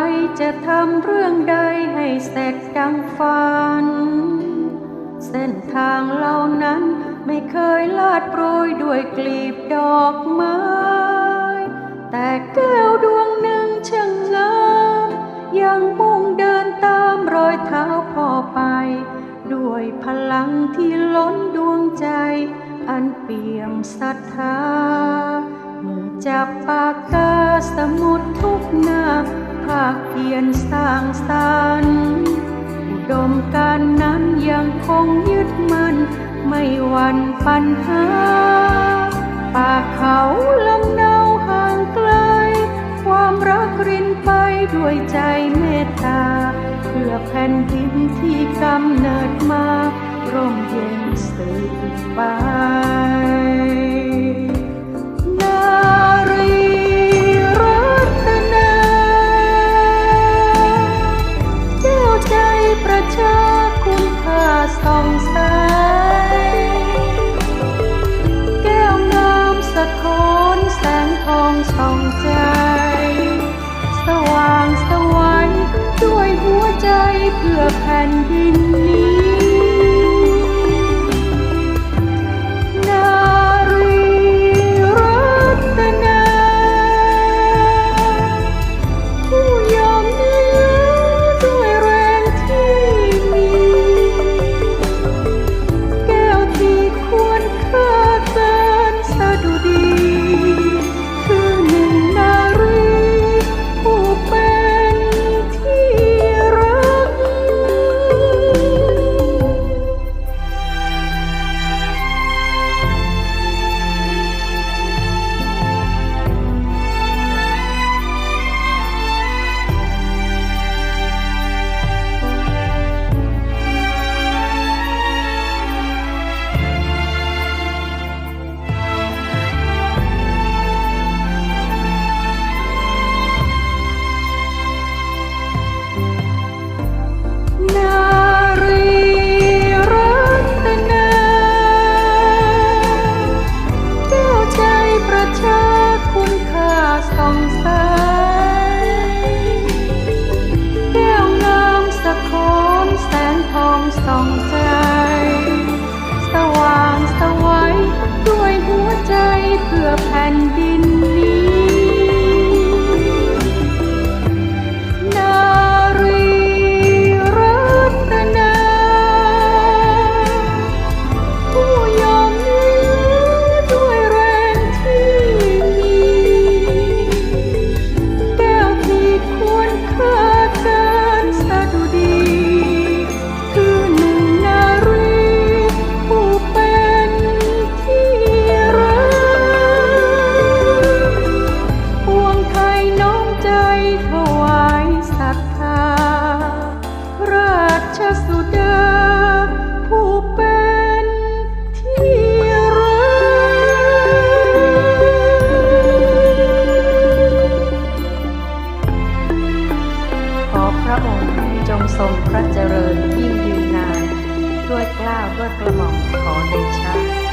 ไว้จะทำเรื่องใดให้เสร็จดังฝัน เส้นทางเหล่านั้นไม่เคยลาดโปรยด้วยกลีบดอกไม้ แต่แก้วดวงหนึ่งช่างงามยังมุ่งเดินตามรอยเท้าพ่อไป ด้วยพลังที่ล้นดวงใจ อันเปี่ยมศรัทธามือจับปากกาสมุดทุกหน้าาคเพียรสร้างสรรค์อุดมการนั้นยังคงยึดมั่น ไม่หวั่นปัญหา ป่าเขาลำเนาห่างไกล ความรักรินไปด้วยใจเมตตา เพื่อแผ่นดินที่กำเนิดมา ร่มเย็นสืบไป ส่องใจ สว่างสวัยด้วยหัวใจเพื่อแผ่นดินนี้ เจริญยิ่งยืนนาน ด้วยกล้าวด้วยกระหม่อมขอเดชะ